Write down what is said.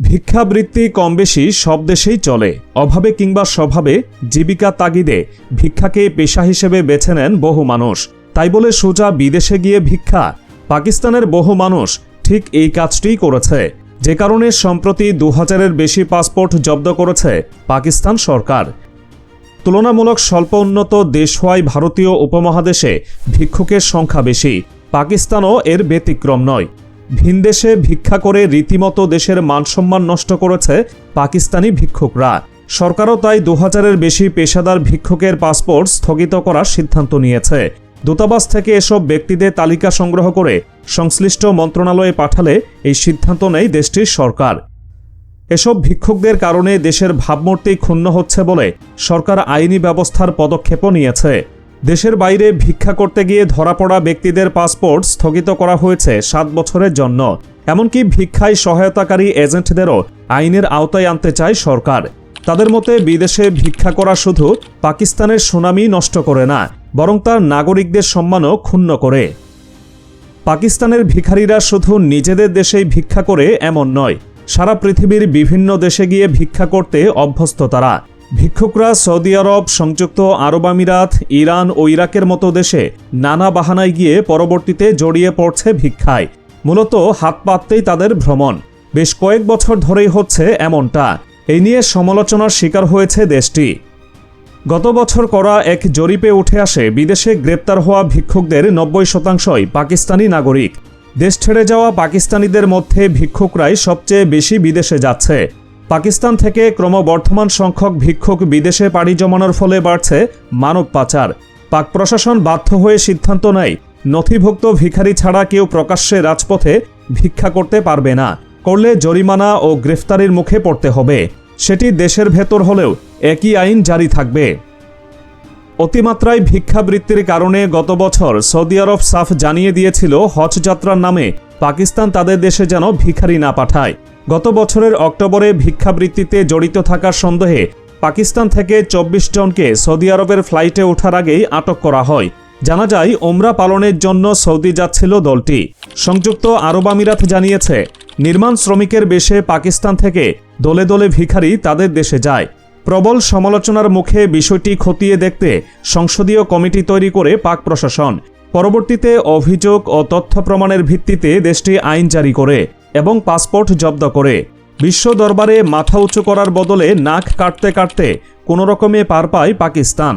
ভিক্ষাবৃত্তি কম বেশি সব দেশেই চলে। অভাবে কিংবা স্বভাবে জীবিকা তাগিদে ভিক্ষাকে পেশা হিসেবে বেছে নেন বহু মানুষ। তাই বলে সোজা বিদেশে গিয়ে ভিক্ষা, পাকিস্তানের বহু মানুষ ঠিক এই কাজটিই করেছে। যে কারণে সম্প্রতি দু হাজারের বেশি পাসপোর্ট জব্দ করেছে পাকিস্তান সরকার। তুলনামূলক স্বল্প উন্নত দেশ হওয়ায় ভারতীয় উপমহাদেশে ভিক্ষুকের সংখ্যা বেশি। পাকিস্তানও এর ব্যতিক্রম নয়। ভিনদেশে ভিক্ষা করে রীতিমতো দেশের মানসম্মান নষ্ট করেছে পাকিস্তানি ভিক্ষুকরা। সরকারও তাই দু হাজারের বেশি পেশাদার ভিক্ষুকের পাসপোর্ট স্থগিত করার সিদ্ধান্ত নিয়েছে। দূতাবাস থেকে এসব ব্যক্তিদের তালিকা সংগ্রহ করে সংশ্লিষ্ট মন্ত্রণালয়ে পাঠালে এই সিদ্ধান্ত নেয় দেশটির সরকার। এসব ভিক্ষুকদের কারণে দেশের ভাবমূর্তি ক্ষুণ্ণ হচ্ছে বলে সরকার আইনি ব্যবস্থার পদক্ষেপও নিয়েছে। দেশের বাইরে ভিক্ষা করতে গিয়ে ধরা পড়া ব্যক্তিদের পাসপোর্ট স্থগিত করা হয়েছে সাত বছরের জন্য। এমনকি ভিক্ষায় সহায়তাকারী এজেন্টদেরও আইনের আওতায় আনতে চায় সরকার। তাদের মতে, বিদেশে ভিক্ষা করা শুধু পাকিস্তানের সুনামি নষ্ট করে না, বরং তার নাগরিকদের সম্মানও ক্ষুণ্ণ করে। পাকিস্তানের ভিখারিরা শুধু নিজেদের দেশেই ভিক্ষা করে এমন নয়, সারা পৃথিবীর বিভিন্ন দেশে গিয়ে ভিক্ষা করতে অভ্যস্ত তারা। ভিক্ষুকরা সৌদি আরব, সংযুক্ত আরব আমিরাত, ইরান ও ইরাকের মতো দেশে নানা বাহানায় গিয়ে পরবর্তীতে জড়িয়ে পড়ছে ভিক্ষায়। মূলত হাত পাততেই তাদের ভ্রমণ। বেশ কয়েক বছর ধরেই হচ্ছে এমনটা। এই নিয়ে সমালোচনার শিকার হয়েছে দেশটি। গত বছর করা এক জরিপে উঠে আসে, বিদেশে গ্রেপ্তার হওয়া ভিক্ষুকদের নব্বই শতাংশই পাকিস্তানি নাগরিক। দেশ ছেড়ে যাওয়া পাকিস্তানিদের মধ্যে ভিক্ষুকরাই সবচেয়ে বেশি বিদেশে যাচ্ছে। পাকিস্তান থেকে ক্রমবর্ধমান সংখ্যক ভিক্ষুক বিদেশে পাড়ি জমানোর ফলে বাড়ছে মানব পাচার। পাক প্রশাসন বাধ্য হয়ে সিদ্ধান্ত নেয়, নথিভুক্ত ভিখারি ছাড়া কেউ প্রকাশ্যে রাজপথে ভিক্ষা করতে পারবে না। করলে জরিমানা ও গ্রেফতারির মুখে পড়তে হবে। সেটি দেশের ভেতর হলেও একই আইন জারি থাকবে। অতিমাত্রায় ভিক্ষাবৃত্তির কারণে গত বছর সৌদি আরব সাফ জানিয়ে দিয়েছিল হজ যাত্রার নামে পাকিস্তান তাদের দেশে যেন ভিখারি না পাঠায়। গত বছরের অক্টোবরে ভিক্ষাবৃত্তিতে জড়িত থাকার সন্দেহে পাকিস্তান থেকে চব্বিশ জনকে সৌদি আরবের ফ্লাইটে ওঠার আগেই আটক করা হয়। জানা যায় ওমরা পালনের জন্য সৌদি যাচ্ছিল দলটি। সংযুক্ত আরব আমিরাত জানিয়েছে, নির্মাণ শ্রমিকের বেশে পাকিস্তান থেকে দলে দলে ভিখারি তাদের দেশে যায়। প্রবল সমালোচনার মুখে বিষয়টি খতিয়ে দেখতে সংসদীয় কমিটি তৈরি করে পাক প্রশাসন। পরবর্তীতে অভিযোগ ও তথ্য প্রমাণের ভিত্তিতে দেশটি আইন জারি করে। এবং পাসপোর্ট জব্দ করে। বিশ্ব দরবারে মাথা উঁচু করার বদলে নাক কাটতে কাটতে কোনো রকমে পার পায় পাকিস্তান।